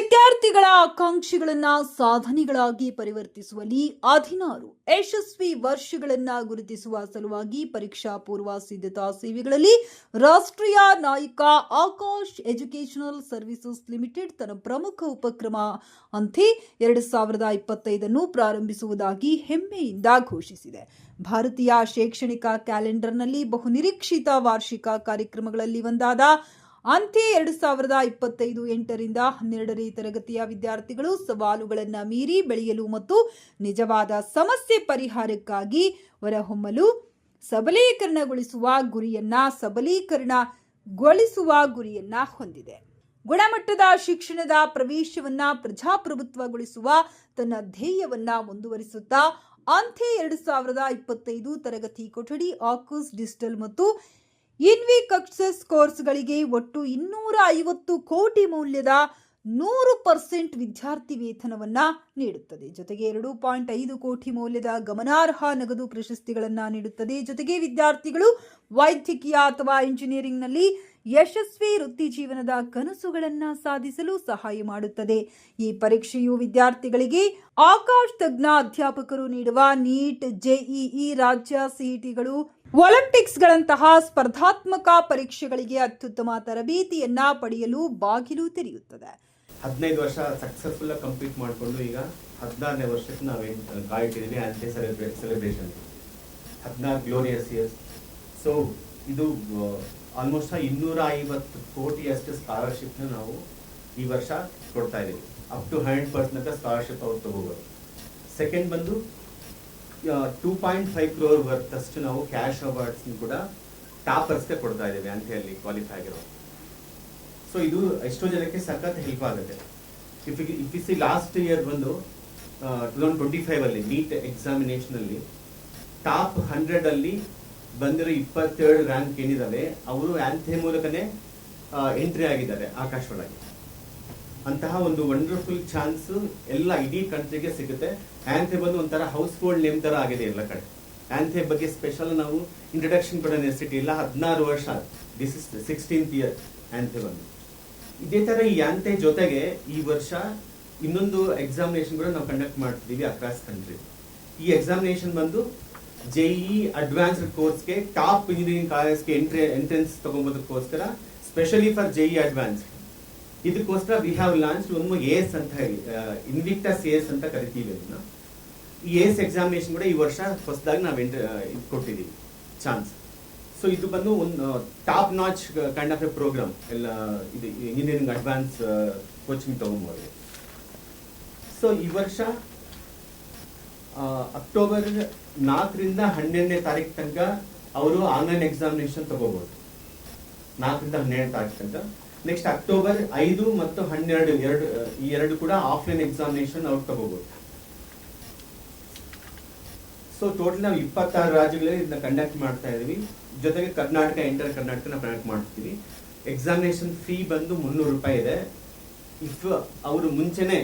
ವಿದ್ಯಾರ್ಥಿಗಳ ಆಕಾಂಕ್ಷೆಗಳನ್ನ ಸಾಧನೆಗಳಾಗಿ ಪರಿವರ್ತಿಸುವಲ್ಲಿ ಹದಿನಾರು ಯಶಸ್ವಿ ವರ್ಷಗಳನ್ನ ಗುರುತಿಸುವ ಸಲುವಾಗಿ ಪರೀಕ್ಷಾ ಪೂರ್ವ ಸಿದ್ಧತಾ ಸೇವೆಗಳಲ್ಲಿ ರಾಷ್ಟ್ರೀಯ ನಾಯಕ ಆಕಾಶ್ ಎಜುಕೇಶನಲ್ ಸರ್ವಿಸಸ್ ಲಿಮಿಟೆಡ್ ತನ್ನ ಪ್ರಮುಖ ಉಪಕ್ರಮ ಅಂತೆ ಎರಡು ಸಾವಿರದ ಇಪ್ಪತ್ತೈದನ್ನು ಪ್ರಾರಂಭಿಸುವುದಾಗಿ ಹೆಮ್ಮೆಯಿಂದ ಘೋಷಿಸಿದೆ. ಭಾರತೀಯ ಶೈಕ್ಷಣಿಕ ಕ್ಯಾಲೆಂಡರ್ನಲ್ಲಿ ಬಹುನಿರೀಕ್ಷಿತ ವಾರ್ಷಿಕ ಕಾರ್ಯಕ್ರಮಗಳಲ್ಲಿ ಒಂದಾದ ಅಂತ್ಯ ಎರಡು ಸಾವಿರದ ಇಪ್ಪತ್ತೈದು ಎಂಟರಿಂದ ಹನ್ನೆರಡನೇ ತರಗತಿಯ ವಿದ್ಯಾರ್ಥಿಗಳು ಸವಾಲುಗಳನ್ನು ಮೀರಿ ಬೆಳೆಯಲು ಮತ್ತು ನಿಜವಾದ ಸಮಸ್ಯೆ ಪರಿಹಾರಕ್ಕಾಗಿ ಹೊರಹೊಮ್ಮಲು ಸಬಲೀಕರಣಗೊಳಿಸುವ ಗುರಿಯನ್ನ ಸಬಲೀಕರಣಗೊಳಿಸುವ ಗುರಿಯನ್ನ ಹೊಂದಿದೆ. ಗುಣಮಟ್ಟದ ಶಿಕ್ಷಣದ ಪ್ರವೇಶವನ್ನ ಪ್ರಜಾಪ್ರಭುತ್ವಗೊಳಿಸುವ ತನ್ನ ಧ್ಯೇಯವನ್ನ ಮುಂದುವರಿಸುತ್ತಾ ಅಂತೆ ಎರಡು ಸಾವಿರದ ಇಪ್ಪತ್ತೈದು ತರಗತಿ ಕೊಠಡಿ, ಆಕಸ್, ಡಿಜಿಟಲ್ ಮತ್ತು ಇನ್ವಿಕಕ್ಸಸ್ ಕೋರ್ಸ್ಗಳಿಗೆ ಒಟ್ಟು ಇನ್ನೂರ ಐವತ್ತು ಕೋಟಿ ಮೌಲ್ಯದ ನೂರು ಪರ್ಸೆಂಟ್ ವಿದ್ಯಾರ್ಥಿ ವೇತನವನ್ನ ನೀಡುತ್ತದೆ. ಜೊತೆಗೆ ಎರಡು ಪಾಯಿಂಟ್ ಐದು ಕೋಟಿ ಮೌಲ್ಯದ ಗಮನಾರ್ಹ ನಗದು ಪ್ರಶಸ್ತಿಗಳನ್ನು ನೀಡುತ್ತದೆ. ಜೊತೆಗೆ ವಿದ್ಯಾರ್ಥಿಗಳು ವೈದ್ಯಕೀಯ ಅಥವಾ ಇಂಜಿನಿಯರಿಂಗ್ನಲ್ಲಿ ಯಶಸ್ವಿ ವೃತ್ತಿ ಜೀವನದ ಕನಸುಗಳನ್ನು ಸಾಧಿಸಲು ಸಹಾಯ ಮಾಡುತ್ತದೆ. ಈ ಪರೀಕ್ಷೆಯು ವಿದ್ಯಾರ್ಥಿಗಳಿಗೆ ಆಕಾಶ್ ತಜ್ಞ ಅಧ್ಯಾಪಕರು ನೀಡುವ ನೀಟ್ ಜೆಇಇ ರಾಜ್ಯ ಸಿಇಟಿಗಳು, ಒಲಿಂಪಿಕ್ಸ್ಗಳಂತಹ ಸ್ಪರ್ಧಾತ್ಮಕ ಪರೀಕ್ಷೆಗಳಿಗೆ ಅತ್ಯುತ್ತಮ ತರಬೇತಿಯನ್ನ ಪಡೆಯಲು ಬಾಗಿಲು ತೆರೆಯುತ್ತದೆ. ಹದಿನೈದು ವರ್ಷ ಸಕ್ಸಸ್ಫುಲ್ ಕಂಪ್ಲೀಟ್ ಮಾಡಿಕೊಂಡು ಈಗ ಹದಿನಾರನೇ ವರ್ಷಕ್ಕೆ ನಾವೇನು ಕಾಯ್ತಿದ್ದೀವಿ ಅಂತೆ ಸೆಲೆಬ್ರೇ ಸೆಲೆಬ್ರೇಷನ್ ಹದಿನಾರು ಗ್ಲೋರಿಯಸ್ ಇಯರ್ಸ್ ಸೊ ಇದು ಆಲ್ಮೋಸ್ಟ್ ಇನ್ನೂರ ಐವತ್ತು ಕೋಟಿಯಷ್ಟು ಸ್ಕಾಲರ್ಶಿಪ್ನ ನಾವು ಈ ವರ್ಷ ಕೊಡ್ತಾ ಇದ್ದೀವಿ. Up to hundred percent scholarship ಅವ್ರು ತಗೋಬೋದು. ಸೆಕೆಂಡ್ ಬಂದು two point five crore worth ಅಷ್ಟು ನಾವು ಕ್ಯಾಶ್ ಅವಾರ್ಡ್ಸ್ ಕೂಡ ಟಾಪರ್ಸ್ಗೆ ಕೊಡ್ತಾ ಇದ್ದೀವಿ ಹೇಳಿ ಕ್ವಾಲಿಫೈ ಆಗಿರೋ ಸೊ ಇದು ಎಷ್ಟೋ ಜನಕ್ಕೆ ಸಖತ್ ಹೆಲ್ಪ್ ಆಗುತ್ತೆ. If if see last year ಬಂದು ಟೂ ತೌಸಂಡ್ ಟ್ವೆಂಟಿ ಫೈವ್ ಅಲ್ಲಿ ನೀಟ್ ಎಕ್ಸಾಮಿನೇಷನ್ ಅಲ್ಲಿ ಟಾಪ್ ಹಂಡ್ರೆಡ್ ಅಲ್ಲಿ ಬಂದಿರೋ ಇಪ್ಪತ್ತೇಳು ರ್ಯಾಂಕ್ ಏನಿದ್ದಾವೆ ಅವರು ಆಂಥೆ ಮೂಲಕನೇ ಎಂಟ್ರಿ ಆಗಿದ್ದಾರೆ ಆಕಾಶ್ ಒಳಗೆ ಅಂತಹ ಒಂದು ವಂಡರ್ಫುಲ್ ಚಾನ್ಸ್ ಎಲ್ಲ ಇಡೀ ಕಂಟ್ರಿಗೆ ಸಿಗುತ್ತೆ. ಆಂಥೆ ಬಂದು ಒಂಥರ ಹೌಸ್ ಹೋಲ್ಡ್ ನೇಮ್ ಥರ ಆಗಿದೆ ಎಲ್ಲ ಕಡೆ. ಆಂಥೆ ಬಗ್ಗೆ ಸ್ಪೆಷಲ್ ನಾವು ಇಂಟ್ರಡಕ್ಷನ್ ಕೂಡ ನೆಸಿಟಿ ಇಲ್ಲ ಹದಿನಾರು ವರ್ಷ ದಿಸ್ ಇಸ್ ಸಿಕ್ಸ್ಟೀನ್ತ್ ಇಯರ್ ಆಂಥೆ ಬಂದು ಇದೇ ಥರ ಈ ಆಂಥೆ ಜೊತೆಗೆ ಈ ವರ್ಷ ಇನ್ನೊಂದು ಎಕ್ಸಾಮಿನೇಷನ್ ಕೂಡ ನಾವು ಕಂಡಕ್ಟ್ ಮಾಡ್ತಿದ್ದೀವಿ ಅಕ್ರಾಸ್ ಕಂಟ್ರಿ ಈ ಎಕ್ಸಾಮಿನೇಷನ್ ಬಂದು ಜೆಇ ಅಡ್ವಾನ್ಸ್ಡ್ ಕೋರ್ಸ್ಗೆ ಟಾಪ್ ಇಂಜಿನಿಯರಿಂಗ್ ಕಾಲೇಜ್ಗೆ ಎಂಟ್ರಿ ಎಂಟ್ರೆನ್ಸ್ ತಗೊಂಬೋದಕ್ಕೋಸ್ಕರ ಸ್ಪೆಷಲಿ ಫಾರ್ ಜೆಇ ಅಡ್ವಾನ್ಸ್ ಇದಕ್ಕೋಸ್ಕರ ವಿ ಹ್ಯಾವ್ ಲಾಂಚ್ ಒಂದು ಎಸ್ ಅಂತ ಹೇಳಿ ಇನ್ವಿಕ್ಟಸ್ ಎಸ್ ಅಂತ ಕರಿತೀವಿ ಅದನ್ನ. ಈ ಎಸ್ ಎಕ್ಸಾಮಿನೇಷನ್ ಕೂಡ ಈ ವರ್ಷ ಹೊಸದಾಗಿ ನಾವು ಇದು ಕೊಟ್ಟಿದ್ದೀವಿ ಚಾನ್ಸ್ ಸೊ ಇದು ಬಂದು ಒಂದು top notch kind of a program ಎಲ್ಲ, ಇದು ಇಂಜಿನಿಯರಿಂಗ್ ಅಡ್ವಾನ್ಸ್ ಕೋಚಿಂಗ್ ತಗೊಂಬೋದು ಸೊ ಈ ವರ್ಷ ಅಕ್ಟೋಬರ್ ನಾಲ್ಕರಿಂದ ಹನ್ನೆರಡನೇ ತಾರೀಕು ತನಕ ಅವರು ಆನ್ಲೈನ್ ಎಕ್ಸಾಮಿನೇಷನ್ ತಗೋಬಹುದು ನಾಲ್ಕರಿಂದ ಹನ್ನೆರಡನೇ ತಾರೀಕು ತನಕ. ನೆಕ್ಸ್ಟ್ ಅಕ್ಟೋಬರ್ ಐದು ಮತ್ತು ಹನ್ನೆರಡು ಎರಡು ಈ ಎರಡು ಕೂಡ ಆಫ್ಲೈನ್ ಎಕ್ಸಾಮಿನೇಷನ್ ಅವ್ರು ತಗೋಬಹುದು ಸೊ ಟೋಟಲ್ ನಾವು ಇಪ್ಪತ್ತಾರು ರಾಜ್ಯಗಳಲ್ಲಿ ಇದನ್ನ ಕಂಡಕ್ಟ್ ಮಾಡ್ತಾ ಇದೀವಿ. ಜೊತೆಗೆ ಕರ್ನಾಟಕ ಇಂಟರ್ ಕರ್ನಾಟಕ ನಾವು ಕಂಡಕ್ಟ್ ಮಾಡ್ತೀವಿ. ಎಕ್ಸಾಮಿನೇಷನ್ ಫೀ ಬಂದು ಮುನ್ನೂರು ರೂಪಾಯಿ ಇದೆ. ಇಫ್ ಅವರು ಮುಂಚೆನೆ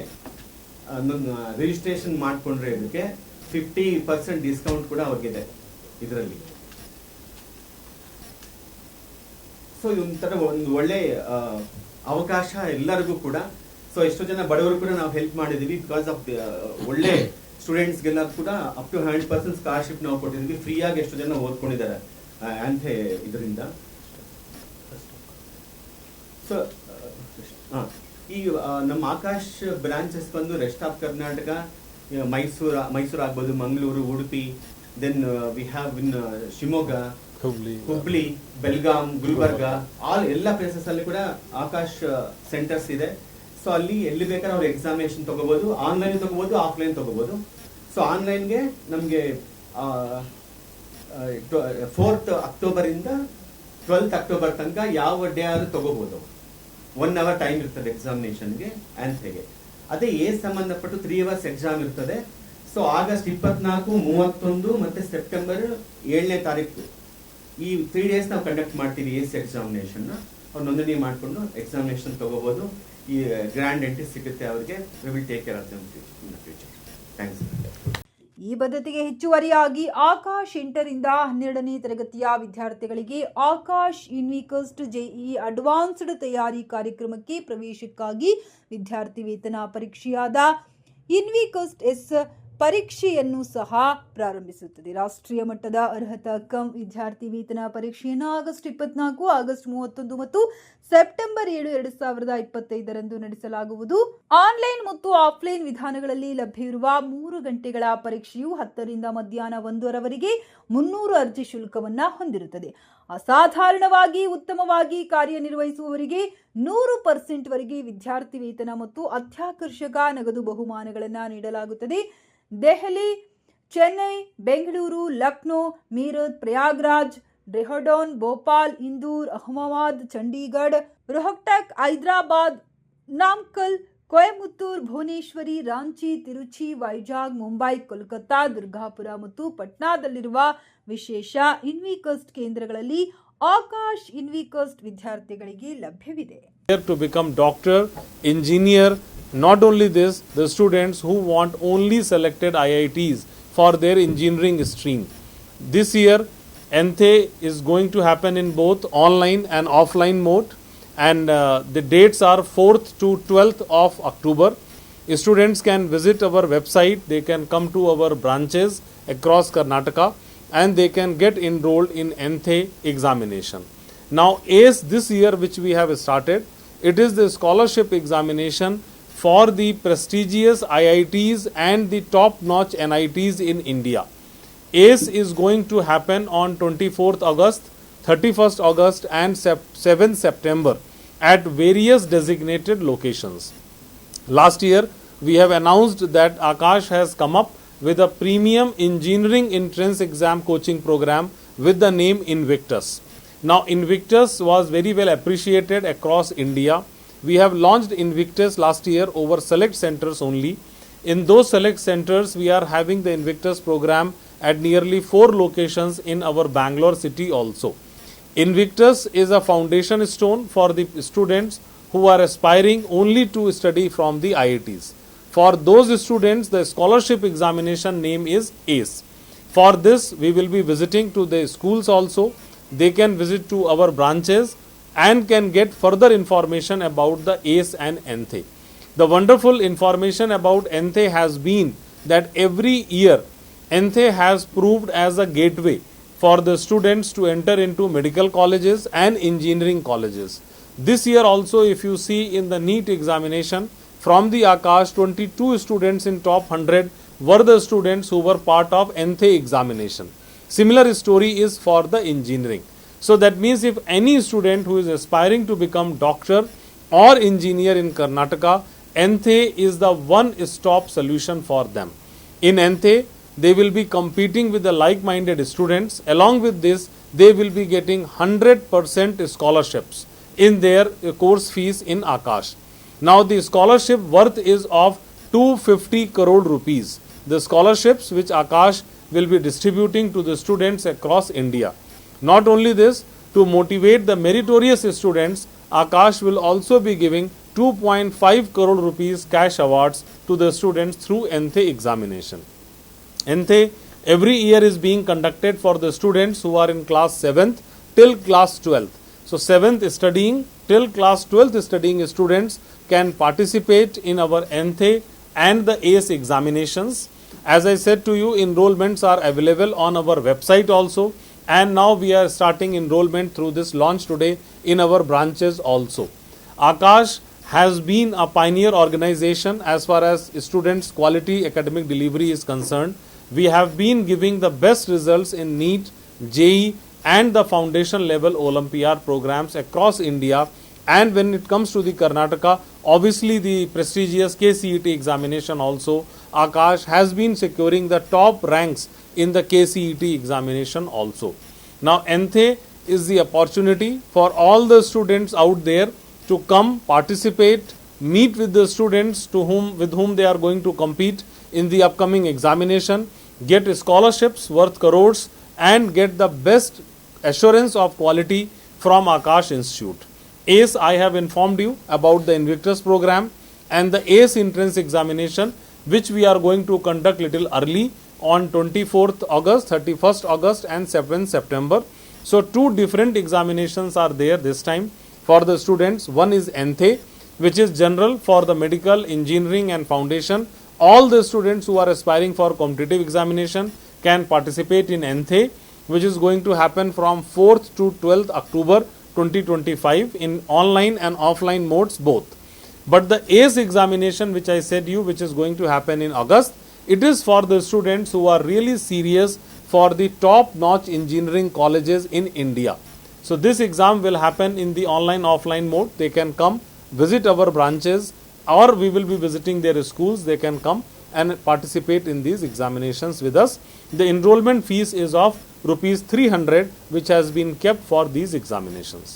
ರಿಜಿಸ್ಟ್ರೇಷನ್ ಮಾಡ್ಕೊಂಡ್ರೆ ಇದಕ್ಕೆ ಫಿಫ್ಟಿ ಪರ್ಸೆಂಟ್ ಡಿಸ್ಕೌಂಟ್ ಕೂಡ ಅವ್ರಿಗಿದೆ ಇದರಲ್ಲಿ. ಸೊ ಇದೊಂಥರ ಒಂದು ಒಳ್ಳೆ ಅವಕಾಶ ಎಲ್ಲರಿಗೂ ಕೂಡ. ಸೊ ಎಷ್ಟೋ ಜನ ಬಡವರು ಕೂಡ ನಾವು ಹೆಲ್ಪ್ ಮಾಡಿದೀವಿ ಬಿಕಾಸ್ ಆಫ್ ಒಳ್ಳೆ ಸ್ಟೂಡೆಂಟ್ಸ್ಗೆಲ್ಲ ಕೂಡ up to hundred percent scholarship ನಾವು ಕೊಟ್ಟಿದ್ದೀವಿ. ಫ್ರೀಯಾಗಿ ಎಷ್ಟೋ ಜನ ಓದ್ಕೊಂಡಿದ್ದಾರೆ ಅಂತೆ ಇದರಿಂದ. ಸೊ ಈ ನಮ್ಮ ಆಕಾಶ್ ಬ್ರಾಂಚಸ್ ಬಂದು ರೆಸ್ಟ್ ಆಫ್ ಕರ್ನಾಟಕ ಮೈಸೂರು ಮೈಸೂರು ಆಗ್ಬೋದು Mangaluru Udupi then we have in Shivamogga Hubli Hubli Belgaum Gulbarga all ಎಲ್ಲ ಪ್ಲೇಸಸ್ ಅಲ್ಲಿ ಕೂಡ ಆಕಾಶ್ ಸೆಂಟರ್ಸ್ ಇದೆ. ಸೊ ಅಲ್ಲಿ ಎಲ್ಲಿ ಬೇಕಾದ್ರೆ ಅವ್ರು ಎಕ್ಸಾಮಿನೇಷನ್ ತಗೋಬಹುದು ಆನ್ಲೈನ್ ತಗೋಬಹುದು ಆಫ್ಲೈನ್ ತಗೋಬಹುದು ಸೊ ಆನ್ಲೈನ್ಗೆ ನಮಗೆ ಫೋರ್ತ್ ಅಕ್ಟೋಬರ್ ಇಂದ ಟ್ವೆಲ್ತ್ ಅಕ್ಟೋಬರ್ ತನಕ ಯಾವ ಡೇ ಆದ್ರೂ ತಗೋಬಹುದು ಒನ್ ಅವರ್ ಟೈಮ್ ಇರ್ತದೆ ಎಕ್ಸಾಮಿನೇಷನ್ಗೆ ಆನ್ಸರ್ಗೆ ಅದೇ ಏಜ್ ಸಂಬಂಧಪಟ್ಟು ತ್ರೀ ಅವರ್ಸ್ ಎಕ್ಸಾಮ್ ಇರ್ತದೆ. ಸೊ ಆಗಸ್ಟ್ ಇಪ್ಪತ್ನಾಲ್ಕು, ಮೂವತ್ತೊಂದು ಮತ್ತೆ ಸೆಪ್ಟೆಂಬರ್ ಏಳನೇ ತಾರೀಕು. ಈ ತ್ರೀ ಡೇಸ್ ನಾವು ಕಂಡಕ್ಟ್ ಮಾಡ್ತೀವಿ ಸಿ ಎಕ್ಸಾಮಿನೇಷನ್ ಅವ್ರು ನೋಂದಣಿ ಮಾಡಿಕೊಂಡು ಎಕ್ಸಾಮಿನೇಷನ್ ತಗೋಬಹುದು ಈ ಗ್ರ್ಯಾಂಡ್ ಎಂಟ್ರಿ ಸಿಗುತ್ತೆ ಅವ್ರಿಗೆ. Will take care of them in future thanks ಈ ಬದ್ಧತೆಗೆ ಹೆಚ್ಚುವರಿಯಾಗಿ ಆಕಾಶ್ ಎಂಟರಿಂದ ಹನ್ನೆರಡನೇ ತರಗತಿಯ ವಿದ್ಯಾರ್ಥಿಗಳಿಗೆ ಆಕಾಶ್ ಇನ್ವಿಕಸ್ಟ್ ಜೆಇ ಅಡ್ವಾನ್ಸ್ಡ್ ತಯಾರಿ ಕಾರ್ಯಕ್ರಮಕ್ಕೆ ಪ್ರವೇಶಕ್ಕಾಗಿ ವಿದ್ಯಾರ್ಥಿ ವೇತನ ಪರೀಕ್ಷೆಯಾದ ಇನ್ವಿಕಸ್ಟ್ ಎಸ್ ಪರೀಕ್ಷೆಯನ್ನು ಸಹ ಪ್ರಾರಂಭಿಸುತ್ತದೆ. ರಾಷ್ಟ್ರೀಯ ಮಟ್ಟದ ಅರ್ಹತಾ ಕಂ ವಿದ್ಯಾರ್ಥಿ ವೇತನ ಪರೀಕ್ಷೆಯನ್ನು ಆಗಸ್ಟ್ ಇಪ್ಪತ್ನಾಲ್ಕು, ಆಗಸ್ಟ್ ಮೂವತ್ತೊಂದು ಮತ್ತು ಸೆಪ್ಟೆಂಬರ್ ಏಳು, ಎರಡು ಸಾವಿರದ ಇಪ್ಪತ್ತೈದರಂದು ನಡೆಸಲಾಗುವುದು. ಆನ್ಲೈನ್ ಮತ್ತು ಆಫ್ಲೈನ್ ವಿಧಾನಗಳಲ್ಲಿ ಲಭ್ಯವಿರುವ ಮೂರು ಗಂಟೆಗಳ ಪರೀಕ್ಷೆಯು ಹತ್ತರಿಂದ ಮಧ್ಯಾಹ್ನ ಒಂದರವರೆಗೆ ಮುನ್ನೂರು ಅರ್ಜಿ ಶುಲ್ಕವನ್ನ ಹೊಂದಿರುತ್ತದೆ. ಅಸಾಧಾರಣವಾಗಿ, ಉತ್ತಮವಾಗಿ ಕಾರ್ಯನಿರ್ವಹಿಸುವವರಿಗೆ ನೂರು ಪರ್ಸೆಂಟ್ ವರೆಗೆ ವಿದ್ಯಾರ್ಥಿ ವೇತನ ಮತ್ತು ಅತ್ಯಾಕರ್ಷಕ ನಗದು ಬಹುಮಾನಗಳನ್ನು ನೀಡಲಾಗುತ್ತದೆ. ದೆಹಲಿ, ಚೆನ್ನೈ, ಬೆಂಗಳೂರು, ಲಕ್ನೋ, ಮೀರತ್, ಪ್ರಯಾಗ್ರಾಜ್ ಡೆಹಡೋನ್ ಭೋಪಾಲ್, ಇಂದೂರ್, ಅಹಮದಾಬಾದ್, ಚಂಡೀಗಢ ರೋಹ್ಟಕ್ ಹೈದರಾಬಾದ್, ನಾಮ್ಕಲ್, ಕೊಯಮುತ್ತೂರ್, ಭುವನೇಶ್ವರಿ, ರಾಂಚಿ, ತಿರುಚಿ, ವೈಜಾಗ್, ಮುಂಬೈ, ಕೋಲ್ಕತ್ತಾ, ದುರ್ಗಾಪುರ ಮತ್ತು ಪಟ್ನಾದಲ್ಲಿರುವ ವಿಶೇಷ ಇನ್ವಿಕಸ್ಟ್ ಕೇಂದ್ರಗಳಲ್ಲಿ ಆಕಾಶ್ ಇನ್ವಿಕಸ್ಟ್ ವಿದ್ಯಾರ್ಥಿಗಳಿಗೆ ಲಭ್ಯವಿದೆ. To become doctor, engineer. Not only this, the students who want only selected IITs for their engineering stream. This year, NTE is going to happen in both online and offline mode, and uh, the dates are 4th to 12th of October. Students can visit our website, they can come to our branches across Karnataka, and they can get enrolled in NTE examination. Now, ACE this year, which we have started, it is the scholarship examination for the prestigious IITs and the top notch NITs in India. ACE is going to happen on 24th August, 31st August, and 7th September at various designated locations. Last year, we have announced that Akash has come up with a premium engineering entrance exam coaching program with the name Invictus. Now, Invictus was very well appreciated across India. We have launched Invictus last year over select centers only. In those select centers, we are having the Invictus program at nearly four locations in our Bangalore city also. Invictus is a foundation stone for the students who are aspiring only to study from the IITs. For those students, the scholarship examination name is ACE. For this, we will be visiting to the schools also. They can visit to our branches and can get further information about the ACE and NTE. The wonderful information about NTE has been that every year NTE has proved as a gateway for the students to enter into medical colleges and engineering colleges. This year also, if you see in the NEET examination, from the Akash, 22 students in top 100 were the students who were part of NTE examination. Similar story is for the engineering. So that means if any student who is aspiring to become doctor or engineer in Karnataka, NTE is the one-stop solution for them. In NTE, they will be competing with the like-minded students. Along with this, they will be getting 100% scholarships in their uh, course fees in Akash. Now the scholarship worth is of 250 crore rupees. The scholarships which Akash will be distributing to the students across India. Not only this, to motivate the meritorious students, Akash will also be giving 2.5 crore rupees cash awards to the students through NTE examination. NTE every year is being conducted for the students who are in class 7th till class 12th. So 7th studying till class 12th studying students can participate in our NTE and the ACE examinations. As I said to you, enrollments are available on our website also and now we are starting enrollment through this launch today in our branches also. Akash has been a pioneer organization as far as students' quality academic delivery is concerned. We have been giving the best results in NEET, JE, and the foundation level Olympiad programs across India. And when it comes to the Karnataka, obviously the prestigious KCET examination also, Akash has been securing the top ranks in the KCET examination also. Now, NTE is the opportunity for all the students out there to come participate meet with the students to whom with whom they are going to compete in the upcoming examination get scholarships worth crores and get the best assurance of quality from akash institute ace i have informed you about the invictus program and the ace entrance examination which we are going to conduct little early on 24th August, 31st August, and 7th September. So, two different examinations are there this time for the students. One is NTHE, which is general for the medical, engineering, and foundation. All the students who are aspiring for competitive examination can participate in NTHE, which is going to happen from 4th to 12th October 2025 in online and offline modes both. But the ACE examination, which I said you, which is going to happen in August, it is for the students who are really serious for the top notch engineering colleges in India. So, this exam will happen in the online offline mode. They can come visit our branches or we will be visiting their schools. They can come and participate in these examinations with us. The enrollment fees is of rupees 300 which has been kept for these examinations.